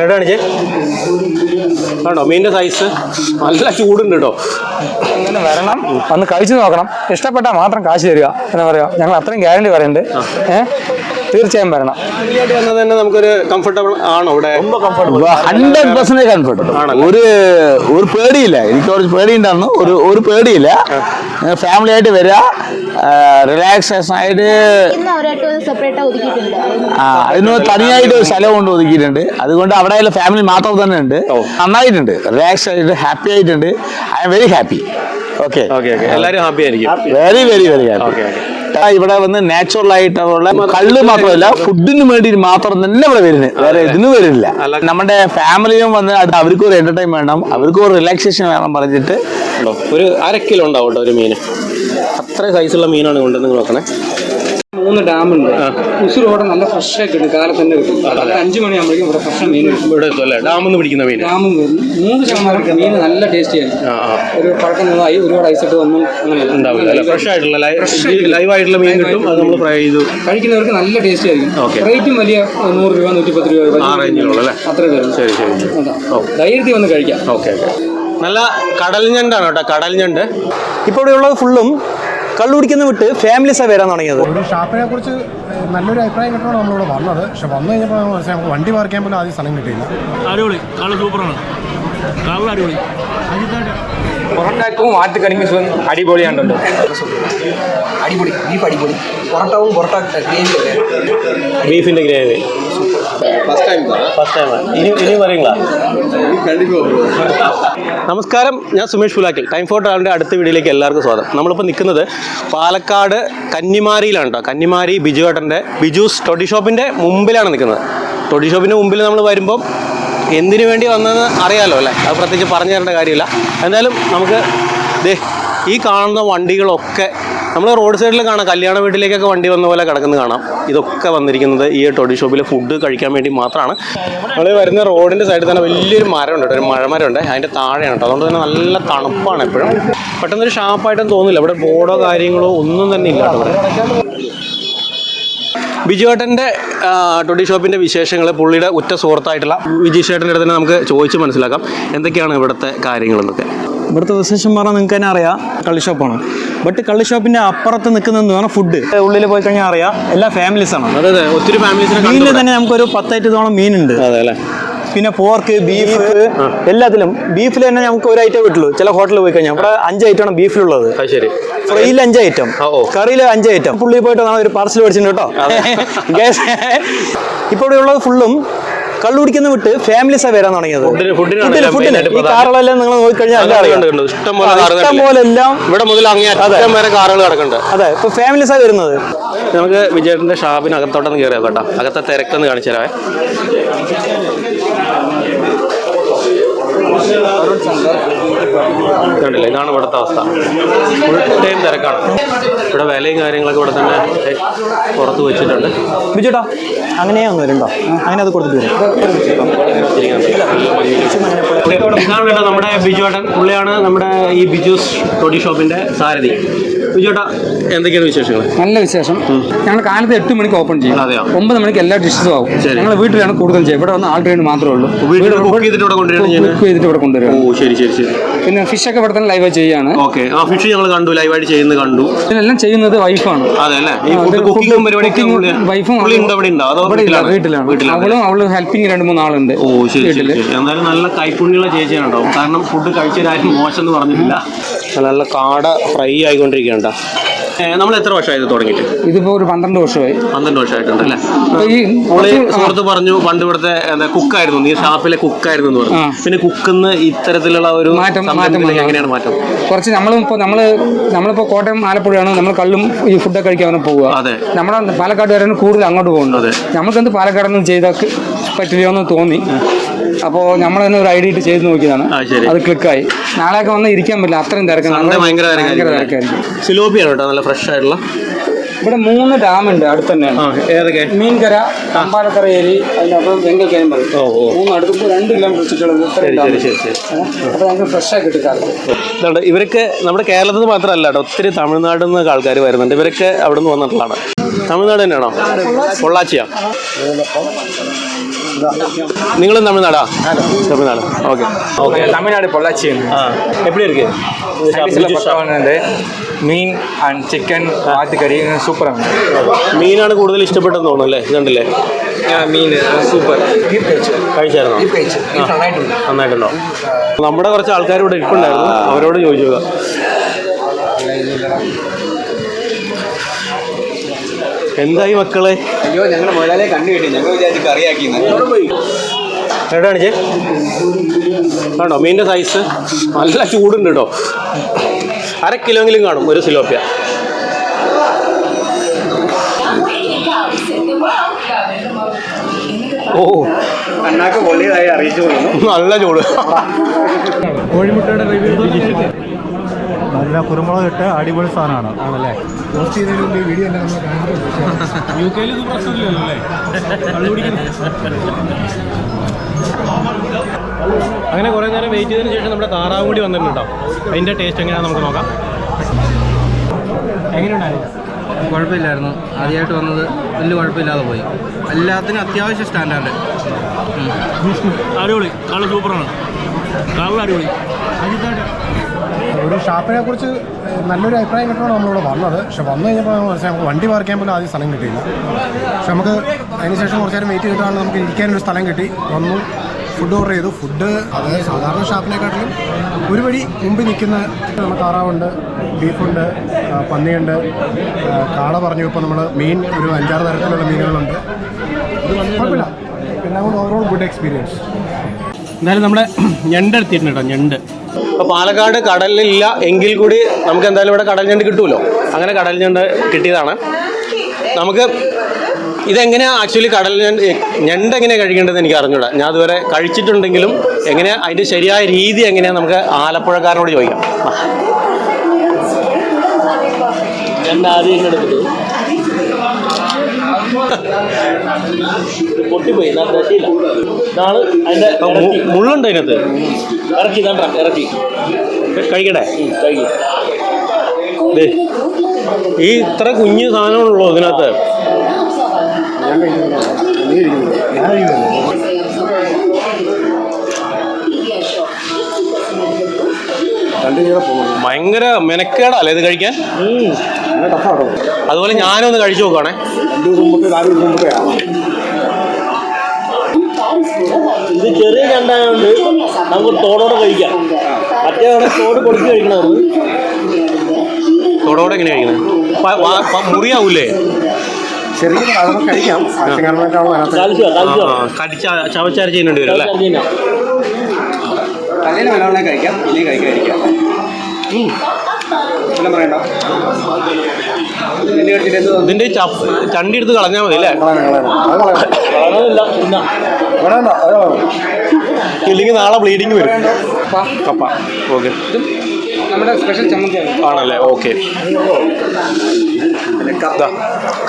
എവിടെ കാണിച്ചേ ആണോ? മീന്റെ സൈസ് നല്ല ചൂടുണ്ട് കേട്ടോ. അങ്ങനെ വരണം. വന്ന് കഴിച്ചു നോക്കണം. ഇഷ്ടപ്പെട്ടാൽ മാത്രം കാശ് തരിക. എന്ന് പറയുക ഞങ്ങൾ അത്രയും ഗ്യാരണ്ടി പറയുന്നുണ്ട്. ഏഹ് തീർച്ചയായും വരണം. വന്നത് തന്നെ നമുക്കൊരു കംഫർട്ടബിൾ ആണോ ഇവിടെ? ഹൺഡ്രഡ് പെർസെന്റേജ് കംഫർട്ടബിൾ ഒരു ഒരു പേടിയില്ല. എനിക്ക് കുറച്ച് പേടിയുണ്ടായിരുന്നു ഒരു ഒരു പേടിയില്ല. ഫാമിലി ആയിട്ട് വരിക റിലാക്സേഷൻ ആയിട്ട് സെപ്പറേറ്റ് ഒതുക്കിയിട്ടുണ്ട്. ആ അതിന് തനിയായിട്ട് ഒരു സ്ഥലം കൊണ്ട് ഒതുക്കിയിട്ടുണ്ട്. അതുകൊണ്ട് അവിടെ ഫാമിലി മാത്രം തന്നെ ഉണ്ട്. നന്നായിട്ടുണ്ട്. റിലാക്സ് ആയിട്ട് ഹാപ്പി ആയിട്ടുണ്ട്. I am very happy okay എല്ലാവരും ഹാപ്പി ആയിരിക്കും. വെരി വെരി വെരി ഹാപ്പി ഇവിടെ വന്ന് നാച്ചുറൽ ആയിട്ടുള്ള കള്ള് മാത്രമല്ല ഫുഡിന് വേണ്ടി മാത്രം തന്നെ ഇവിടെ വരുന്നത്. വേറെ ഇതിന് വരുന്നില്ല. അല്ല. നമ്മുടെ ഫാമിലിയും വന്ന് അത് അവർക്ക് ഒരു എന്റർടൈൻ വേണം. അവർക്ക് ഒരു റിലാക്സേഷൻ വേണം പറഞ്ഞിട്ട്. ഒരു അര കിലോ ഉണ്ടാവും ഒരു മീൻ അത്ര സൈസുള്ള മീനാണ് കൊണ്ട് നിങ്ങൾ നോക്കണേ മൂന്ന് ഡാമുണ്ട് ഉസുറോടെ നല്ല ഫ്രഷ് ആയിട്ടുണ്ട് കിട്ടും. കാലത്ത് തന്നെ കിട്ടും. അഞ്ചു മണിയാകുമ്പോഴേക്കും ഇവിടെ ഫ്രഷ് മീൻ ഇവിടെ ഡാമിൽ നിന്ന് പിടിക്കുന്ന മീൻ. ഡാമും വരുന്നു നൂറ് ശതമാനം മീൻ നല്ല ടേസ്റ്റി ആയിരിക്കും. ഒരു പഴക്കം നിന്നായി ഒരുപാട് ഐസിട്ട് വന്നു. അങ്ങനെ ഫ്രഷ് ആയിട്ടുള്ള ലൈവ് ആയിട്ടുള്ള മീൻ കിട്ടും. അത് നമ്മൾ ഫ്രൈ ചെയ്തു കഴിക്കുന്നവർക്ക് നല്ല ടേസ്റ്റി ആയിരിക്കും. റേറ്റും വലിയ നൂറ് രൂപ നൂറ്റിപ്പത്ത് രൂപ അത്രേ വരും. ശരി ശരി. ധൈര്യത്തിൽ വന്ന് കഴിക്കാം. ഓക്കെ ഓക്കെ നല്ല കടൽ ഞണ്ടാണ് കേട്ടോ കടൽ ഞണ്ട്. ഇപ്പോൾ ഇവിടെ ഉള്ളത് ഫുള്ളും കള്ളു വിട്ട് ഫാമിലീസാണ് വരാൻ തുടങ്ങിയത്? ഒരു ഷാപ്പിനെ കുറിച്ച് നല്ലൊരു അഭിപ്രായം കിട്ടണം നമ്മളിവിടെ വന്നത്. പക്ഷെ വന്നു കഴിഞ്ഞപ്പോൾ മനസ്സിലായി നമുക്ക് വണ്ടി പാർക്ക് ചെയ്യാൻ പോലും ആദ്യം സ്ഥലം കിട്ടിയില്ല. അടിപൊളി. നല്ല സൂപ്പറാണ്. നല്ല അടിപൊളി. പൊറോട്ടക്കും ആറ്റുകണിക്ക് അടിപൊളിയാണല്ലോ. അടിപൊളി ബീഫ് അടിപൊളി. പൊറോട്ടാവും പൊറോട്ട ബീഫിന്റെ gravy. First time first time ഇനി ഇനി പറയുങ്ങളാ നമസ്കാരം ഞാൻ സുമേഷ് പുലാക്കിൽ. ടൈം ഫോർ ട്രാവലിന്റെ അടുത്ത വീഡിയോയിലേക്ക് എല്ലാവർക്കും സ്വാഗതം. നമ്മളിപ്പോൾ നിൽക്കുന്നത് പാലക്കാട് കന്നിമാരിയിലാണ് കേട്ടോ കന്നിമാരി ബിജു ഏട്ടന്റെ ബിജൂസ് ടൊഡി ഷോപ്പിന്റെ മുമ്പിലാണ് നിൽക്കുന്നത്. സ്റ്റഡി ഷോപ്പിന്റെ മുമ്പിൽ നമ്മൾ വരുമ്പം എന്തിനു വേണ്ടി വന്നതെന്ന് അറിയാലോ അല്ലേ? അത് പ്രത്യേകിച്ച് പറഞ്ഞു തരേണ്ട കാര്യമില്ല. എന്തായാലും നമുക്ക് ദേ ഈ കാണുന്ന വണ്ടികളൊക്കെ നമ്മൾ റോഡ് സൈഡിൽ കാണാം. കല്യാണ വീട്ടിലേക്കൊക്കെ വണ്ടി വന്ന പോലെ കിടക്കുന്നത് കാണാം. ഇതൊക്കെ വന്നിരിക്കുന്നത് ഈ ടോഡി ഷോപ്പിലെ ഫുഡ് കഴിക്കാൻ വേണ്ടി മാത്രമാണ് നമ്മൾ വരുന്ന റോഡിന്റെ സൈഡിൽ തന്നെ വലിയൊരു മരമുണ്ട് ഒരു മഴമരമുണ്ട്. അതിന്റെ താഴെയാണ് കേട്ടോ. അതുകൊണ്ട് തന്നെ നല്ല തണുപ്പാണ് എപ്പോഴും. പെട്ടെന്നൊരു ഷാപ്പായിട്ടും തോന്നില്ല ഇവിടെ ബോർഡോ കാര്യങ്ങളോ ഒന്നും തന്നെ ഇല്ല ഇവിടെ. ബിജുവേട്ടന്റെ ടൊഡി ഷോപ്പിന്റെ വിശേഷങ്ങൾ പുള്ളിയുടെ ഉറ്റ സുഹൃത്തായിട്ടുള്ള വിജീഷ് ചേട്ടന്റെ അടുത്ത് തന്നെ നമുക്ക് ചോദിച്ച് മനസ്സിലാക്കാം. എന്തൊക്കെയാണ് ഇവിടുത്തെ കാര്യങ്ങളെന്നൊക്കെ? ഇവിടുത്തെ വിശേഷം പറഞ്ഞാൽ നിങ്ങൾക്ക് തന്നെ അറിയാം. കള്ളി ഷോപ്പാണ്. ബട്ട് കള്ളി ഷോപ്പിന്റെ അപ്പുറത്ത് നിൽക്കുന്നതെന്ന് പറഞ്ഞാൽ ഫുഡ് ഉള്ളിൽ പോയി കഴിഞ്ഞാൽ അറിയാം. എല്ലാ ഫാമിലീസാണ് ഒത്തിരി മീനിൽ തന്നെ നമുക്കൊരു പത്തായിരത്തോളം മീനുണ്ട്. പിന്നെ പോർക്ക് ബീഫ് എല്ലാത്തിലും. ബീഫിൽ തന്നെ നമുക്ക് ഒരു ഐറ്റം കിട്ടുള്ളൂ. ചില ഹോട്ടലിൽ പോയി കഴിഞ്ഞാൽ അവിടെ അഞ്ച് ഐറ്റം ഐറ്റമാണ് ബീഫിലുള്ളത് ശരി. ഫ്രൈയിൽ അഞ്ച് ഐറ്റം. കറിയിൽ അഞ്ച് ഐറ്റം പുള്ളി പോയിട്ട് നാളെ ഒരു പാർസൽ മേടിച്ചിട്ടുണ്ട് കേട്ടോ. ഇപ്പൊ ഇവിടെ ഉള്ളത് ഫുള്ളും കള്ളു കുടിക്കുന്ന വിട്ട് ഫാമിലീസാണ് വരാൻ തുടങ്ങിയത്. ഫുഡിന് ഈ. കാറുകളെല്ലാം നിങ്ങൾ നോക്കിക്കഴിഞ്ഞാൽ എല്ലാം ഇവിടെ മുതൽ വരെ കാറുകൾ കിടക്കുന്നുണ്ട്. അതെ ഇപ്പൊ ഫാമിലീസാണ് വരുന്നത്. നമുക്ക് വിജയേട്ടന്റെ ഷാപ്പിന് അകത്തോട്ടൊന്ന് കയറിയോ കേട്ടോ. അകത്തെ തിരക്കൊന്ന് കാണിച്ചു തരാവേ. കണ്ടില്ലേ. ഇതാണ് ഇവിടുത്തെ അവസ്ഥ. ഫുൾ ടൈം തിരക്കാണ്. ഇവിടെ വിലയും കാര്യങ്ങളൊക്കെ ഇവിടെ തന്നെ പുറത്ത് വെച്ചിട്ടുണ്ട്. ബിജുട്ടാ അങ്ങനെ ഒന്ന് വരുന്നുണ്ടോ? അങ്ങനെ അത് കൊടുത്തിട്ട് വരും. ഇതാണ് കേട്ടോ നമ്മുടെ ബിജുവേട്ടൻ. പുള്ളിയാണ് നമ്മുടെ ഈ ബിജുസ് ടോഡി ഷോപ്പിന്റെ സാരഥി. ബിജുവേട്ടാ എന്തൊക്കെയാണ് വിശേഷങ്ങൾ? നല്ല വിശേഷം. ഞങ്ങൾ കാലത്ത് എട്ട് മണിക്ക് ഓപ്പൺ ചെയ്യും? ഒമ്പത് മണിക്ക് എല്ലാ ഡിഷസും ആവും. ഞങ്ങൾ വീട്ടിലാണ് കൂടുതൽ ചെയ്യുക. ഇവിടെ വന്ന് ആൾ ട്രെയിൻ മാത്രമേ ഉള്ളൂ. വീട്ടിൽ കുക്ക് ചെയ്തിട്ട് ഇവിടെ കൊണ്ടുവരികയാണ് ചെയ്യുന്നത്? കുക്ക് ചെയ്തിട്ട് ഇവിടെ പിന്നെ തന്നെ ലൈവായി ചെയ്യാണ് ഓക്കെ. ആ ഫിഷ് ഞങ്ങൾ കണ്ടു ലൈവായിട്ട് ചെയ്യുന്നത് കണ്ടു. ഇതെല്ലാം ചെയ്യുന്നത് വൈഫാണ് അതെ അല്ലേ? ഈ ഫുഡ് കുക്കിംഗ് food പരിപാടിയൊക്കെ cooking പുള്ളി- വൈഫും വീട്ടിലാണ്? അവളും അവൾ ഹെൽപ്പിംഗ് രണ്ട് മൂന്ന് ആളുണ്ട് ഓ ശരി എന്തായാലും നല്ല കൈപ്പുണ്യമുള്ള ചേച്ചിയാണ് കേട്ടോ കാരണം ഫുഡ് കഴിച്ചതാരും മോശം എന്ന് പറഞ്ഞിട്ടില്ല. നല്ല കാട ഫ്രൈ ആയിക്കൊണ്ടിരിക്കുകയാണ് നമ്മൾ എത്ര വർഷമായി ഇത് തുടങ്ങിയിട്ട്? ഇതിപ്പോ ഒരു പന്ത്രണ്ട് വർഷമായി. പന്ത്രണ്ട് വർഷമായിട്ടുണ്ട് അല്ലേ? ഈ സുഹൃത്ത് പറഞ്ഞു പണ്ട് ഇവിടുത്തെ എന്താ കുക്കായിരുന്നു. നീ ഷാപ്പിലെ കുക്കായിരുന്നു എന്ന് പറഞ്ഞു. പിന്നെ കുക്കിന്ന് ഇത്തരത്തിലുള്ള ഒരു മാറ്റം- മാറ്റം എങ്ങനെയാണ് മാറ്റം? കുറച്ച് നമ്മളും ഇപ്പോൾ നമ്മൾ നമ്മളിപ്പോ കോട്ടയം ആലപ്പുഴയാണ് നമ്മൾ കള്ളും ഈ ഫുഡൊക്കെ കഴിക്കാൻ പോവുക. അതെ. നമ്മുടെ പാലക്കാട്ടുകാരാണ് കൂടുതൽ അങ്ങോട്ട് പോകുന്നത്. അതെ. നമുക്കെന്ത് പാലക്കാടൊന്നും ചെയ്താൽ പറ്റില്ലയോ എന്ന് തോന്നി. അപ്പോൾ നമ്മൾ തന്നെ ഒരു ഐഡിയ ഇട്ട് ചെയ്ത് നോക്കിയതാണ്. അത് ക്ലിക്കായി. നാളെയൊക്കെ വന്ന് ഇരിക്കാൻ പറ്റില്ല അത്രയും തിരക്കാണ്. ഭയങ്കര തിരക്കായിരിക്കും. സിലോപ്പിയാണ് കേട്ടോ? നല്ല ഫ്രഷ് ആയിട്ടുള്ള? ഇവിടെ മൂന്ന് ഡാമുണ്ട് അടുത്ത് തന്നെയാണ്. ഏതൊക്കെ? മീൻകര അമ്പാലക്കര ഏരി അതിനപ്പുറം വെങ്കൽ ഓ മൂന്ന് അടുത്ത് രണ്ട് കിലോമീറ്റർ ശരി അപ്പോൾ ഞങ്ങൾക്ക് ഫ്രഷായി കിട്ടിക്കാറുണ്ട് ഇതുണ്ട് ഇവരൊക്കെ നമ്മുടെ കേരളത്തിൽ നിന്ന് മാത്രമല്ല കേട്ടോ ഒത്തിരി തമിഴ്നാട്ടിൽ നിന്ന് ആൾക്കാർ വരുന്നുണ്ട്. ഇവരൊക്കെ അവിടെ നിന്ന് വന്നിട്ടുള്ളതാണ്. തമിഴ്നാട് തന്നെയാണോ? പൊള്ളാച്ചിയാ. നിങ്ങളും തമിഴ്നാടാ തമിഴ്നാട് ഓക്കെ ஓகே தமிழ்நாடு பொள்ளாச்சி ஆ எப்படி இருக்கு வந்து மீன் அண்ட் சிக்கன் ஆட்டுக்கறி சூப்பராக മീനാണ് കൂടുതൽ ഇഷ്ടപ്പെട്ടെന്ന് തോന്നുന്നു അല്ലേ ഇതുണ്ടല്ലേ மீன் சூப்பர் കഴിച്ചായിരുന്നോ ആ. നന്നായിട്ടുണ്ടോ നമ്മുടെ കുറച്ച് ആൾക്കാർ ഇവിടെ ഇരിപ്പുണ്ടായിരുന്നു അവരോട് ചോദിച്ചു എന്തായി മക്കളെ? അയ്യോ ഞങ്ങൾ മുതലാളിയെ കണ്ടു കിട്ടി. ഞങ്ങൾ വിചാരിച്ച് കറിയാക്കി എവിടെയാണ് ചേ കണ്ടോ മീനിന്റെ സൈസ് നല്ല ചൂടുണ്ട്? കേട്ടോ അര കിലോയെങ്കിലും കാണും ഒരു സിലോപ്പ്യ ഓ. കണ്ണാക്ക് പൊള്ളിയതായി അറിയിച്ചു നല്ല ചൂട്. നല്ല കുരുമുളക് ഇട്ട് അടിപൊളി സാധനമാണ്. ആണല്ലേ? പോസ്റ്റ് ചെയ്തതിന് മുമ്പ് ഈ വീഡിയോ തന്നെ നമ്മൾ കാണുന്നുണ്ട് യു കെയിൽ ഇത് പ്രശ്നമില്ലല്ലോ അല്ലേ? കള്ളു കുടിക്കുന്നത് അങ്ങനെ കുറേ നേരം വെയിറ്റ് ചെയ്തതിന് ശേഷം നമ്മുടെ താറാവ് കൂടി വന്നിട്ടുണ്ട്? കേട്ടോ അതിന്റെ ടേസ്റ്റ് എങ്ങനെയാ നമുക്ക് നോക്കാം. എങ്ങനെയുണ്ടായിരുന്നു? കുഴപ്പമില്ലായിരുന്നു. ആദ്യമായിട്ട് വന്നത് വലിയ കുഴപ്പമില്ലാതെ പോയി. എല്ലാത്തിനും അത്യാവശ്യം സ്റ്റാൻഡേർഡ് അടിപൊളി. കള്ള് സൂപ്പറാണ് കള്ള് അടിപൊളി. ഒരു ഷാപ്പിനെ കുറിച്ച് നല്ലൊരു അഭിപ്രായം കിട്ടണം നമ്മളിവിടെ വന്നത്. പക്ഷെ വന്നു കഴിഞ്ഞപ്പോൾ മനസ്സിലായി നമുക്ക് വണ്ടി പാർക്ക് ചെയ്യാൻ പോലും ആദ്യം സ്ഥലം കിട്ടിയില്ല. പക്ഷെ നമുക്ക് അതിനുശേഷം കുറച്ച് നേരം വെയിറ്റ് ചെയ്തിട്ടാണ് നമുക്ക് ഇരിക്കാനൊരു സ്ഥലം കിട്ടി. വന്നു ഫുഡ് ഓർഡർ ചെയ്തു. ഫുഡ് അതായത് സാധാരണ ഷാപ്പിനെക്കാട്ടിലും ഒരു വഴി മുമ്പിൽ നിൽക്കുന്ന നമുക്ക് താറാവുണ്ട് ബീഫുണ്ട് പന്നിയുണ്ട്. കാള പറഞ്ഞു. ഇപ്പോൾ നമ്മൾ മീൻ ഒരു അഞ്ചാറ് തരത്തിലുള്ള മീനുകളുണ്ട്. കുഴപ്പമില്ല. പിന്നെ ഓവറോൾ ഗുഡ് എക്സ്പീരിയൻസ് എന്തായാലും നമ്മുടെ ഞണ്ട് എടുത്തിട്ടുണ്ട് കേട്ടോ ഞണ്ട്. അപ്പോൾ പാലക്കാട് കടലില്ല എങ്കിൽ കൂടി നമുക്ക് എന്തായാലും ഇവിടെ കടൽ ഞണ്ട് കിട്ടുമല്ലോ അങ്ങനെ കടൽ ഞണ്ട് കിട്ടിയതാണ്. നമുക്ക് ഇതെങ്ങനെയാ ആക്ച്വലി കടൽ ഞണ്ട് ഞണ്ട് എങ്ങനെയാണ് കഴിക്കേണ്ടത് എനിക്ക് അറിഞ്ഞൂടാ. ഞാൻ അതുവരെ കഴിച്ചിട്ടുണ്ടെങ്കിലും എങ്ങനെയാ അതിന്റെ ശരിയായ രീതി എങ്ങനെയാ നമുക്ക് ആലപ്പുഴക്കാരനോട് ചോദിക്കാം. ഞണ്ട് ആദ്യം എടുത്തിട്ട്. പൊട്ടിപ്പോയി രക്ഷയില്ല ഇതാണ് അതിന്റെ മുള്ളുണ്ട് അതിനകത്ത് ഇറക്കി ഇതാണ്ടാ ഇറക്കി കഴിക്കട്ടെ കഴിക്കും ഈ ഇത്ര കുഞ്ഞു സാധനമുള്ളൂ ഇതിനകത്ത് ഭയങ്കര മെനക്കേടല്ലേ ഇത് കഴിക്കാൻ അതുപോലെ ഞാനൊന്ന് കഴിച്ചു നോക്കുവാണേ ഇത് ചെറിയ ചണ്ടായതുകൊണ്ട് നമുക്ക് തോടോടെ കഴിക്കാം. മറ്റേതാണ് തോട് കൊടുത്ത് കഴിക്കണമായിരുന്നു തോടോടെ എങ്ങനെ കഴിക്കുന്നത് മുറിയാവൂലേ? ചെറിയ കഴിക്കാം. കടിച്ച ചവച്ചരച്ച് ചെയ്യുന്നുണ്ട് വരും അല്ലേ? കാൽസ്യം തലേന്ന് കഴിക്കാം. ഇല്ലെങ്കിൽ കഴിക്കാതിരിക്കാം. എല്ലാം പറയണ്ട. ഇതിന്റെ ചണ്ടി എടുത്ത് കളഞ്ഞാൽ മതി അല്ലേ? ഇല്ലെങ്കിൽ നാളെ ബ്ലീഡിങ് വരും. കപ്പ. ഓക്കെ. നമ്മുടെ സ്പെഷ്യൽ ചമ്മന്തിയാണ്. ആണല്ലേ? ഓക്കെ.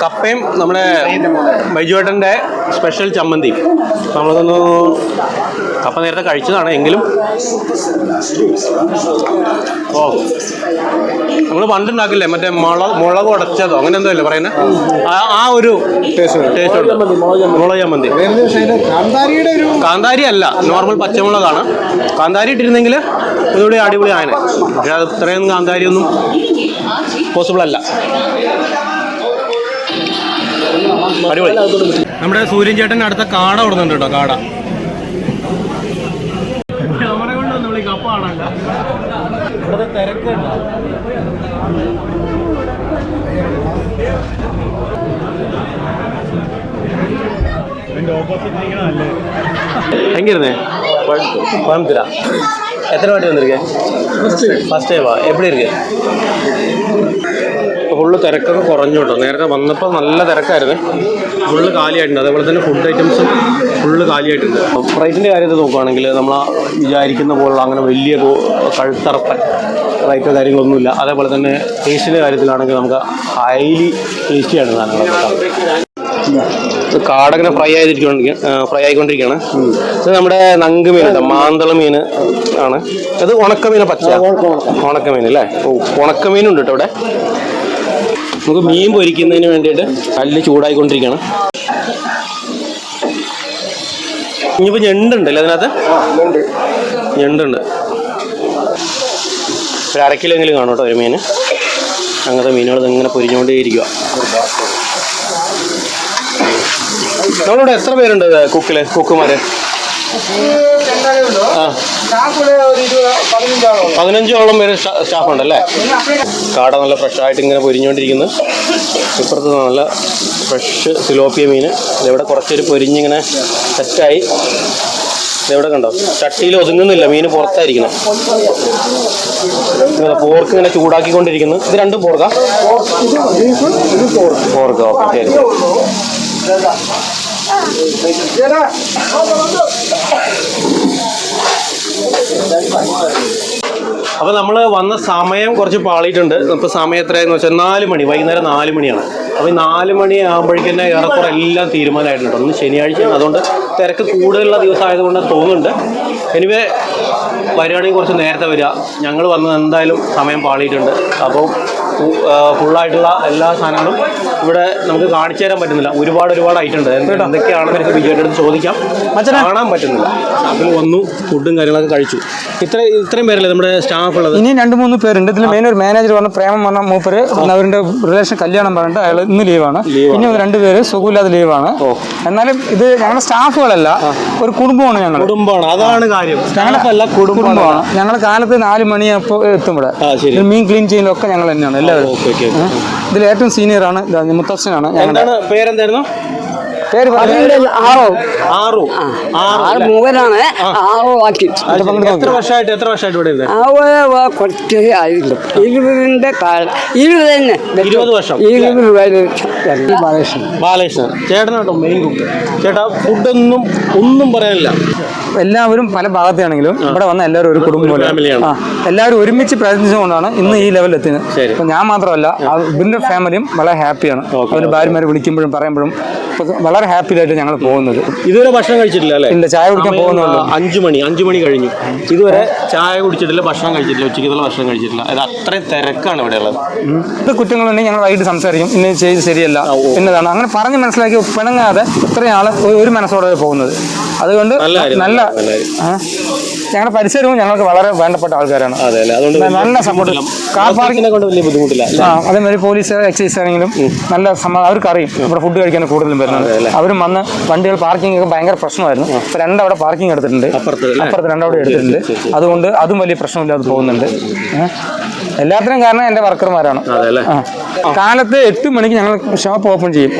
കപ്പയും നമ്മുടെ ബൈജുവേട്ടന്റെ സ്പെഷ്യൽ ചമ്മന്തി. നമ്മളതൊന്ന് കപ്പ നേരത്തെ കഴിച്ചതാണ് എങ്കിലും ഓ. നമ്മൾ പണ്ടുണ്ടാക്കില്ലേ മറ്റേ മുള മുളക് ഉടച്ചതോ അങ്ങനെ എന്തോ അല്ലേ പറയുന്നത് ആ- ആ ഒരു ടേസ്റ്റ് മുളക് ചമ്മന്തി കാന്താരിയുടെ ഒരു കാന്താരി അല്ല നോർമൽ പച്ചമുളകാണ്. കാന്താരി ഇട്ടിരുന്നെങ്കിൽ ഇതുകൂടി അടിപൊളി ആയനെ. പക്ഷെ അത് ഇത്രയും കാന്താരി ഒന്നും പോസിബിൾ അല്ല. അടിപൊളി. നമ്മുടെ സൂര്യൻ ചേട്ടൻ അടുത്ത കാട കൊടുക്കുന്നുണ്ട് കേട്ടോ കാട ക്യാമറ കൊണ്ട് നമ്മൾ കപ്പ കാണണ്ട ഇവിടെ തിരക്കുണ്ട് എങ്കിരുന്നേ கோயம்புத்தூரா எத்தனை வாட்டி வந்திருக்கேன் ഫസ്റ്റ് ടൈമാ എവിടെ ഇരിക്കുക ഫുള്ള് തിരക്കൊക്കെ കുറഞ്ഞു കേട്ടോ നേരത്തെ വന്നപ്പോൾ നല്ല തിരക്കായിരുന്നു. ഫുള്ള് കാലിയായിട്ടുണ്ട്. അതേപോലെ തന്നെ ഫുഡ് ഐറ്റംസും ഫുള്ള് കാലിയായിട്ടുണ്ട്. പ്രൈസിന്റെ കാര്യത്തിൽ നോക്കുകയാണെങ്കിൽ നമ്മൾ വിചാരിക്കുന്ന പോലുള്ള അങ്ങനെ വലിയ കഴുത്തറപ്പൻ റേറ്റോ കാര്യങ്ങളൊന്നുമില്ല. അതേപോലെ തന്നെ ടേസ്റ്റിന്റെ കാര്യത്തിലാണെങ്കിൽ നമുക്ക് ഹൈലി ടേസ്റ്റിയാണ് സാധനങ്ങൾ കാടങ്ങനെ ഫ്രൈ ആയിരിക്കൊണ്ടിരിക്കുക ഫ്രൈ ആയിക്കൊണ്ടിരിക്കുകയാണ്. ഇത് നമ്മുടെ നങ്ക് മീനുണ്ട് മാന്തള മീൻ ആണ്. ഇത് ഉണക്കമീന പച്ച? ഉണക്കമീൻ അല്ലേ? ഓ ഉണക്കമീനുണ്ട് കേട്ടോ ഇവിടെ. നമുക്ക് മീൻ പൊരിക്കുന്നതിന് വേണ്ടിയിട്ട് കല്ല് ചൂടായിക്കൊണ്ടിരിക്കണം ഇനിയിപ്പോൾ ഞണ്ടുണ്ട് അല്ലേ അതിനകത്ത് ഞണ്ടുണ്ട്. ഒരു അരക്കിലെങ്കിലും കാണും കേട്ടോ ഒരു മീൻ. അങ്ങനത്തെ മീനുകൾ ഇങ്ങനെ പൊരിഞ്ഞുകൊണ്ടേയിരിക്കുക നമ്മളിവിടെ എത്ര പേരുണ്ട് കുക്കിൽ കുക്കുമാര്? ആ പതിനഞ്ചോളം. പേര് സ്റ്റാഫ് ഉണ്ടല്ലേ കാട നല്ല ഫ്രഷ് ആയിട്ട് ഇങ്ങനെ പൊരിഞ്ഞുകൊണ്ടിരിക്കുന്നു ഇപ്പുറത്ത് നല്ല ഫ്രഷ് സിലോപ്പിയ മീൻ ഇതെവിടെ കുറച്ചൊരു പൊരിഞ്ഞിങ്ങനെ സെറ്റായി. ഇതെവിടെ കണ്ടോ? ചട്ടിയിൽ ഒതുങ്ങുന്നില്ല. മീൻ പുറത്തായിരിക്കണം. പോർക്ക് ഇങ്ങനെ ചൂടാക്കിക്കൊണ്ടിരിക്കുന്നു. ഇത് രണ്ടും പോർക്കാ? പോർക്ക്. ഓക്കെ ശരി. അപ്പോൾ നമ്മൾ വന്ന സമയം കുറച്ച് പാളിയിട്ടുണ്ട്. ഇപ്പോൾ സമയം എത്രയെന്ന് വെച്ചാൽ നാല് മണി. വൈകുന്നേരം നാല് മണിയാണ്. അപ്പോൾ ഈ നാല് മണി ആകുമ്പോഴേക്കും തന്നെ ഏറെക്കുറെ എല്ലാം തീരുമാനമായിട്ടുണ്ട്. ഒന്ന് ശനിയാഴ്ചയാണ്. അതുകൊണ്ട് തിരക്ക് കൂടുതലുള്ള ദിവസമായതുകൊണ്ട് തോന്നുന്നുണ്ട്. എനിവേ വരികയാണെങ്കിൽ കുറച്ച് നേരത്തെ വരിക. ഞങ്ങൾ വന്നത് എന്തായാലും സമയം പാളിയിട്ടുണ്ട്. അപ്പോൾ ഫുള്ളായിട്ടുള്ള എല്ലാ സാധനങ്ങളും ഇവിടെ നമുക്ക് കാണിച്ചു തരാൻ പറ്റുന്നില്ല. ഒരുപാട് ഒരുപാട് ഐറ്റം ഉണ്ട്. എന്ത് എന്തൊക്കെയാണെന്ന് എനിക്ക് ബിജുവിന്റെ അടുത്ത് ചോദിക്കാം. കാണാൻ പറ്റുന്നില്ല. അതിൽ വന്നു ഫുഡും കാര്യങ്ങളൊക്കെ കഴിച്ചു. ഇത്ര ഇത്രയും പേരല്ലേ നമ്മുടെ സ്റ്റാഫ് ഉള്ളത്? ഇനി രണ്ട് മൂന്ന് പേരുണ്ട്. ഇതിൽ മെയിൻ ഒരു മാനേജർ വന്ന പ്രേമം വന്ന മൂപ്പര് അവരുടെ റിലേഷൻ കല്യാണം പറഞ്ഞിട്ട് അയാൾ ഇന്ന് ലീവാണ് ഇനി രണ്ട് പേര് സുഖമില്ലാതെ ലീവാണ് എന്നാലും ഇത് ഞങ്ങളുടെ സ്റ്റാഫുകളല്ല ഒരു കുടുംബമാണ് ഞങ്ങൾ കുടുംബമാണ്. അതാണ് കാര്യം. സ്റ്റാഫല്ല കുടുംബമാണ് കുടുംബമാണ്. ഞങ്ങൾ കാലത്ത് നാല് മണിയപ്പോൾ എത്തും ഇവിടെ. മീൻ ക്ലീൻ ചെയ്യുന്നൊക്കെ ഞങ്ങൾ തന്നെയാണ്. എല്ലാവരും. ഇതിൽ ഏറ്റവും സീനിയർ ആണ്. ഇതാ, മുത്തച്ഛനാണ് ഞങ്ങളുടെ. പേരെന്തായിരുന്നു? പേര് പറഞ്ഞത് ആറോ. ആറു. ആറു ആറ് അല്ലേ? മൂവരാണ്. ആറോ ആക്കി. എത്ര വർഷമായിട്ട് എത്ര വർഷമായിട്ട് ഇവിടെ കുറച്ച് ആയില്ല ഇരുപതിന്റെ കാലം ഇരുപത് തന്നെ. ഇരുപത് വർഷം. ഇരുപത് വരെ ബാലകൃഷ്ണൻ. ബാലകൃഷ്ണൻ. ചേട്ടനാട്ടോ മെയിൻ കുക്ക് ചേട്ടാ ഫുഡൊന്നും ഒന്നും പറയാനില്ല. എല്ലാവരും പല ഭാഗത്താണെങ്കിലും ഇവിടെ വന്ന എല്ലാവരും ഒരു കുടുംബം പോലെ. എല്ലാവരും ഒരുമിച്ച് പ്രയത്നിച്ചുകൊണ്ടാണ് ഇന്ന് ഈ ലെവലിൽ എത്തിയത്. അപ്പൊ ഞാൻ മാത്രമല്ല ഇതിന്റെ ഫാമിലിയും വളരെ ഹാപ്പിയാണ് അവർ ഭാര്യമാരെ വിളിക്കുമ്പോഴും പറയുമ്പോഴും വളരെ ഹാപ്പിയിലായിട്ട് ഞങ്ങൾ പോകുന്നത്. ഇതുവരെ ഭക്ഷണം കഴിച്ചിട്ടില്ല അല്ലേ? ഇല്ല, ചായ കുടിക്കാൻ പോകുന്നുള്ളൂ. അഞ്ച് മണി അഞ്ചു മണി കഴിഞ്ഞു. ഇതുവരെ ചായ കുടിച്ചിട്ടില്ല ഭക്ഷണം കഴിച്ചിട്ടില്ല ഉച്ചയ്ക്കുള്ള ഭക്ഷണം കഴിച്ചിട്ടില്ല. അത് അത്രയും തിരക്കാണ് ഇവിടെ ഉള്ളത്. ഇത് കുറ്റങ്ങളുണ്ടെങ്കിൽ ഞങ്ങൾ വൈകിട്ട് സംസാരിക്കും. ഇന്ന് ചെയ്ത് ശരിയല്ല. എന്നതാണ് അങ്ങനെ പറഞ്ഞ് മനസ്സിലാക്കി പിണങ്ങാതെ ഇത്രയും ആൾ ഒരു- ഒരു മനസ്സോടെ പോകുന്നത് അതുകൊണ്ട് നല്ല ഞങ്ങളുടെ പരിസരവും ഞങ്ങൾക്ക് വളരെ വേണ്ടപ്പെട്ട ആൾക്കാരാണ്. നല്ല സപ്പോർട്ട് കാർ പാർക്കിനെ കൊണ്ട് വലിയ ബുദ്ധിമുട്ടില്ല? അതേമാതിരി പോലീസ് എക്സൈസ് ആണെങ്കിലും നല്ല സമ്മ അവർക്ക് അറിയും ഇവിടെ ഫുഡ് കഴിക്കാൻ കൂടുതലും വരുന്നത്. അവരും വന്ന് വണ്ടികൾ പാർക്കിംഗ് ഒക്കെ ഭയങ്കര പ്രശ്നമായിരുന്നു. ഇപ്പൊ രണ്ടവിടെ പാർക്കിംഗ് എടുത്തിട്ടുണ്ട്. അപ്പുറത്ത്? രണ്ടവിടെ എടുത്തിട്ടുണ്ട്. അതുകൊണ്ട് അതും വലിയ പ്രശ്നമില്ലാതെ പോകുന്നുണ്ട്? എല്ലാത്തിനും കാരണം എന്റെ വർക്കർമാരാണ്. കാലത്ത് എട്ട് മണിക്ക് ഞങ്ങൾ ഷോപ്പ് ഓപ്പൺ ചെയ്യും.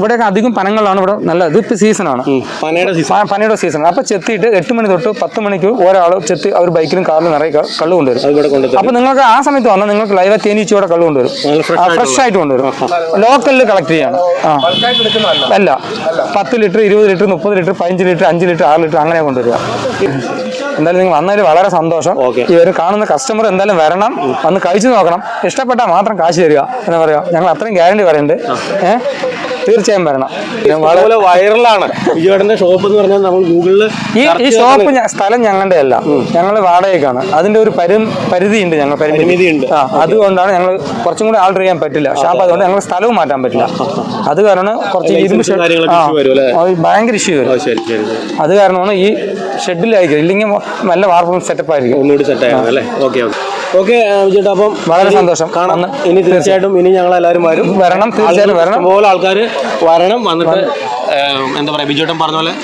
ഇവിടെയൊക്കെ അധികം പനങ്ങളാണ് ഇവിടെ നല്ല ഇത് സീസണാണ് പനയുടെ സീസൺ പനയുടെ സീസൺ അപ്പൊ ചെത്തിയിട്ട് എട്ട് മണി തൊട്ട് പത്ത് മണിക്ക് ഒരാൾ ചെത്തി അവർ ബൈക്കിലും കാറിലും നിറയെ കള്ളു കൊണ്ടുവരും. അപ്പോൾ നിങ്ങൾക്ക് ആ സമയത്ത് വന്നാൽ നിങ്ങൾക്ക് ലൈവ് തേനീച്ചയോടെ കള്ള് കൊണ്ടുവരും. ഫ്രഷ് ആയിട്ട് കൊണ്ടുവരും. ലോക്കലിൽ കളക്ട് ചെയ്യാണ്. അല്ല. പത്ത് ലിറ്റർ ഇരുപത് ലിറ്റർ മുപ്പത് ലിറ്റർ പതിനഞ്ച് ലിറ്റർ അഞ്ച് ലിറ്റർ ആറ് ലിറ്റർ അങ്ങനെ കൊണ്ടുവരിക. എന്തായാലും നിങ്ങൾ വന്നതിൽ വളരെ സന്തോഷം. ഇവർ കാണുന്ന കസ്റ്റമർ എന്തായാലും വരണം. വന്ന് കഴിച്ചു നോക്കണം. ഇഷ്ടപ്പെട്ടാൽ മാത്രം കാശ് തരിക. എന്താ പറയാ? ഞങ്ങൾ അത്രയും ഗ്യാരണ്ടി പറയുന്നുണ്ട്. ഏഹ് തീർച്ചയായും വരണം. വളരെ വൈറലാണ്. ഷോപ്പ് എന്ന് പറഞ്ഞാൽ നമ്മൾ ഗൂഗിളിൽ ഈ ഈ ഷോപ്പ് സ്ഥലം ഞങ്ങളുടെ അല്ല. ഞങ്ങൾ വാടകയ്ക്കാണ്. അതിന്റെ ഒരു പരി പരിധിയുണ്ട് ഞങ്ങൾ പരിമിതിയുണ്ട്. ആ അതുകൊണ്ടാണ് ഞങ്ങൾ കുറച്ചും കൂടി ആൾഡർ ചെയ്യാൻ പറ്റില്ല. ഷാപ്പ് അതുകൊണ്ട് ഞങ്ങൾ സ്ഥലവും മാറ്റാൻ പറ്റില്ല. അത് കാരണം കുറച്ച് ഇരുമ്പ് ഷെഡ്? ഭയങ്കര ഇഷ്യൂ വരും. അത് കാരണമാണ് ഈ ഷെഡിലായിരിക്കും. ഇല്ലെങ്കിൽ നല്ല വാർപ്പും സെറ്റപ്പ് ആയിരിക്കും. ഒന്നുകൂടി സെറ്റ് ആയിരുന്നു അല്ലേ? ഓക്കെ ഓക്കെ ഓക്കെ ചേട്ടാ അപ്പം വളരെ സന്തോഷം. കാണാം. ഇനി തീർച്ചയായിട്ടും. ഇനി ഞങ്ങൾ എല്ലാവരും വരും. വരണം, തീർച്ചയായിട്ടും വരണം. പോലെ ആൾക്കാർ വരണം. വന്നിട്ട് എന്താ പറയാ ബിജുട്ടൻ പറഞ്ഞ പോലെ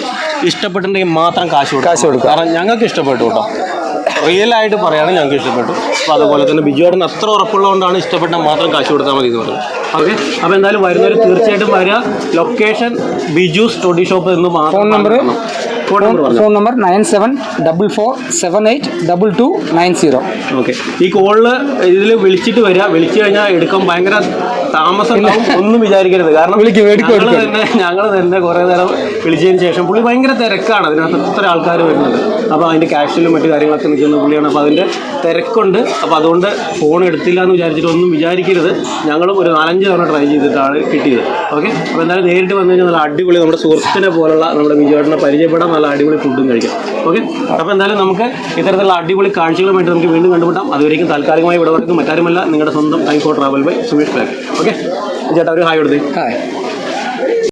ഇഷ്ടപ്പെട്ടിട്ടുണ്ടെങ്കിൽ മാത്രം കാശ് കൊടുക്കും കാശ് കൊടുക്കും കാരണം ഞങ്ങൾക്ക് ഇഷ്ടപ്പെട്ടു കേട്ടോ. റിയൽ ആയിട്ട് പറയുകയാണെങ്കിൽ ഞങ്ങൾക്ക് ഇഷ്ടപ്പെട്ടു. അപ്പോൾ അതുപോലെ തന്നെ ബിജുവേട്ടൻ അത്ര ഉറപ്പുള്ളതുകൊണ്ടാണ് ഇഷ്ടപ്പെട്ടാൽ മാത്രം കാശ് കൊടുത്താൽ മതി എന്ന് പറഞ്ഞത് ഓക്കെ? അപ്പോൾ എന്തായാലും വരുന്നവർ തീർച്ചയായിട്ടും വരിക. ലൊക്കേഷൻ ബിജു സ്റ്റഡി ഷോപ്പ് എന്ന് മാത്രം phone number phone number nine seven double four seven eight double two nine zero okay ഈ കോളിൽ ഇതിൽ വിളിച്ചിട്ട് വരിക വിളിച്ചു കഴിഞ്ഞാൽ എടുക്കാൻ ഭയങ്കര താമസം ഒന്നും വിചാരിക്കരുത്. കാരണം ഞങ്ങൾ. തന്നെ ഞങ്ങൾ തന്നെ കുറേ നേരം വിളിച്ചതിന് ശേഷം പുള്ളി ഭയങ്കര തിരക്കാണ്. അതിനകത്ത് എത്ര ആൾക്കാർ വരുന്നത് അപ്പോൾ അതിന്റെ ക്യാഷിലും മറ്റു കാര്യങ്ങളൊക്കെ നിൽക്കുന്ന പുള്ളിയാണ്. അപ്പോൾ അതിന്റെ തിരക്കുണ്ട്. അപ്പോൾ അതുകൊണ്ട് ഫോൺ എടുത്തില്ല എന്ന് വിചാരിച്ചിട്ട് ഒന്നും വിചാരിക്കരുത്. ഞങ്ങളും ഒരു നാലഞ്ച് തവണ ട്രൈ ചെയ്തിട്ടാണ് കിട്ടിയത്. ഓക്കെ അപ്പോൾ എന്തായാലും നേരിട്ട് വന്നു കഴിഞ്ഞാൽ നല്ല അടിപൊളി നമ്മുടെ സുഹൃത്തിനെ പോലുള്ള നമ്മുടെ വിജയേട്ടനെ പരിചയപ്പെടാൻ നല്ല അടിപൊളി ഫുഡും കഴിക്കാം. ഓക്കെ അപ്പോൾ എന്തായാലും നമുക്ക് ഇത്തരത്തിലുള്ള അടിപൊളി കാഴ്ചകളുമായിട്ട് നമുക്ക് വീണ്ടും കണ്ടുമുട്ടാം. അതുവരേക്കും താൽക്കാലികമായി ഇവിടെ വർക്കും മറ്റാരുമല്ല. നിങ്ങളുടെ സ്വന്തം for travel by Sumesh bag okay ചേട്ടാ ഒരു ഹായ് കൊടുത്തേ. ഹായ്.